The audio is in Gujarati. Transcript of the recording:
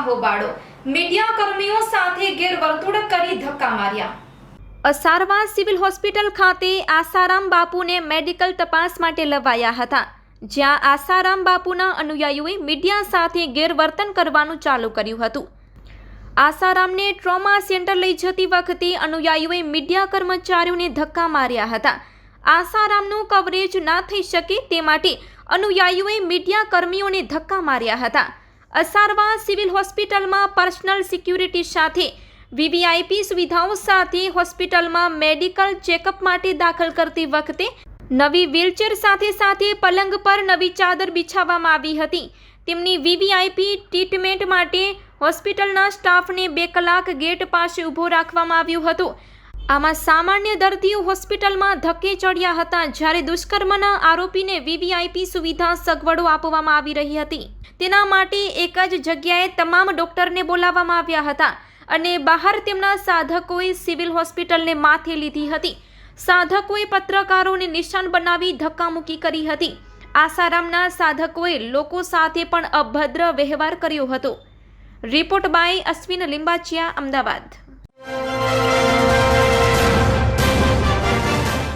હોબાળો. મીડિયા કર્મીઓ સાથે ગેરવર્તુળ કરી ધક્કા માર્યા. અસારવા સિવિલ હોસ્પિટલ ખાતે આસારામ બાપુને મેડિકલ તપાસ માટે લવાયા હતા, જ્યાં આસારામ બાપુના અનુયાયીઓએ મીડિયા સાથે ગેરવર્તન કરવાનું ચાલુ કર્યું હતું. આસારામને ટ્રોમા સેન્ટર લઈ જતી વખતે અનુયાયીઓએ મીડિયા કર્મચારીઓને ધક્કા માર્યા હતા. આસારામનું કવરેજ ના થઈ શકે તે માટે અનુયાયીઓએ મીડિયા કર્મીઓને ધક્કા માર્યા હતા. અસારવા સિવિલ હોસ્પિટલમાં પર્સનલ સિક્યુરિટી સાથે, વીવીઆઈપી સુવિધાઓ સાથે હોસ્પિટલમાં મેડિકલ ચેકઅપ માટે દાખલ કરતી વખતે નવી વ્હીલચેર સાથે સાથે પલંગ પર નવી ચાદર બિછાવવામાં આવી હતી. તેમની વીવીઆઈપી ટ્રીટમેન્ટ માટે હોસ્પિટલના સ્ટાફને બે કલાક ગેટ પાસે ઊભો રાખવામાં આવ્યું હતું. આમાં સામાન્ય દર્દીઓ હોસ્પિટલમાં ધક્કે ચડ્યા હતા જ્યારે દુષ્કર્મના આરોપીને વીવીઆઈપી સુવિધા સગવડો આપવામાં આવી રહી હતી. તેના માટે એક જ જગ્યાએ તમામ ડોક્ટરને બોલાવવામાં આવ્યા હતા અને બહાર તેમના સાધકોએ સિવિલ હોસ્પિટલને માથે લીધી હતી. સાધકોએ પત્રકારોને નિશાન બનાવી ધક્કામુક્કી કરી હતી. આસારામના સાધકોએ લોકો સાથે પણ અભદ્ર વ્યવહાર કર્યો હતો. Report by Ashwin Limbachiya, Ahmedabad.